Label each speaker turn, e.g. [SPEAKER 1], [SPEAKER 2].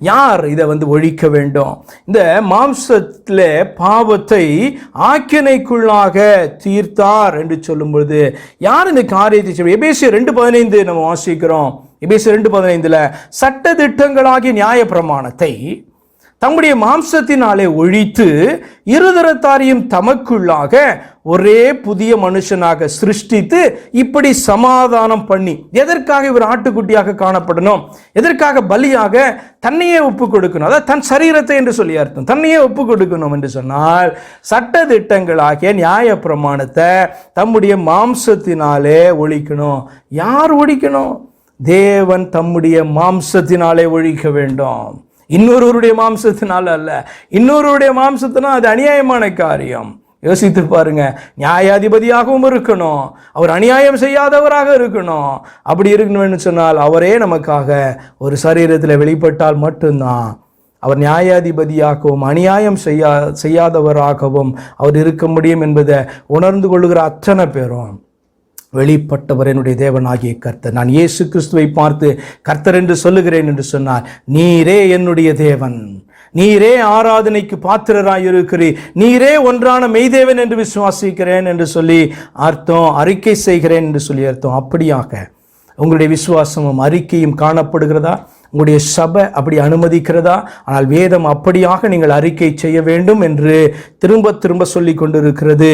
[SPEAKER 1] யார் இதை வந்து ஒழிக்க வேண்டும்? இந்த மாம்சத்தில் பாவத்தை ஆக்கினைக்குள்ளாக தீர்த்தார் என்று சொல்லும்பொழுது யார் இந்த காரியத்தை செய்வோம் எபேசியர் ரெண்டு பதினைந்து நம்ம வாசிக்கிறோம். எபேசியர் ரெண்டு பதினைந்துல சட்ட திட்டங்களாகிய நியாய பிரமாணத்தை தம்முடைய மாம்சத்தினாலே ஒழித்து இருதரத்தாரையும் தமக்குள்ளாக ஒரே புதிய மனுஷனாக சிருஷ்டித்து இப்படி சமாதானம் பண்ணி எதற்காக இவர் ஆட்டுக்குட்டியாக காணப்படணும்? எதற்காக பலியாக தன்னையே ஒப்பு கொடுக்கணும்? அதாவது தன் சரீரத்தை என்று சொல்லி அர்த்தம். தன்னையே ஒப்பு கொடுக்கணும் என்று சொன்னால் சட்ட திட்டங்களாகிய நியாய பிரமாணத்தை தம்முடைய மாம்சத்தினாலே ஒழிக்கணும். யார் ஒழிக்கணும்? தேவன் தம்முடைய மாம்சத்தினாலே ஒழிக்க வேண்டும். இன்னொருவருடைய மாம்சத்தினால அல்ல. இன்னொருவருடைய மாம்சத்தினால் அது அநியாயமான காரியம். யோசித்து பாருங்க நியாயாதிபதியாகவும் இருக்கணும் அவர் அநியாயம் செய்யாதவராக இருக்கணும். அப்படி இருக்கணும்னு சொன்னால் அவரே நமக்காக ஒரு சரீரத்தில் வெளிப்பட்டால் மட்டும்தான். அவர் நியாயாதிபதியாகவும் அநியாயம் செய்யா செய்யாதவராகவும் அவர் இருக்க முடியும் என்பதை உணர்ந்து கொள்ளுகிற அத்தனை பேரும். வெளிப்பட்டவர் என்னுடைய தேவனாகிய கர்த்தர். நான் இயேசு கிறிஸ்துவை பார்த்து கர்த்தர் என்று சொல்லுகிறேன் என்று சொன்னார் நீரே என்னுடைய தேவன். நீரே ஆராதனைக்கு பாத்திரராய் இருக்கிறீர் நீரே ஒன்றான மெய்தேவன் என்று விசுவாசிக்கிறேன் என்று சொல்லி அர்த்தம் அறிக்கை செய்கிறேன் என்று சொல்லி அர்த்தம். அப்படியாக உங்களுடைய விசுவாசமும் அறிக்கையும் காணப்படுகிறதா? உங்களுடைய சபை அப்படி அனுமதிக்கிறதா? ஆனால் வேதம் அப்படியாக நீங்கள் அறிக்கை செய்ய வேண்டும் என்று திரும்ப திரும்ப சொல்லி கொண்டிருக்கிறது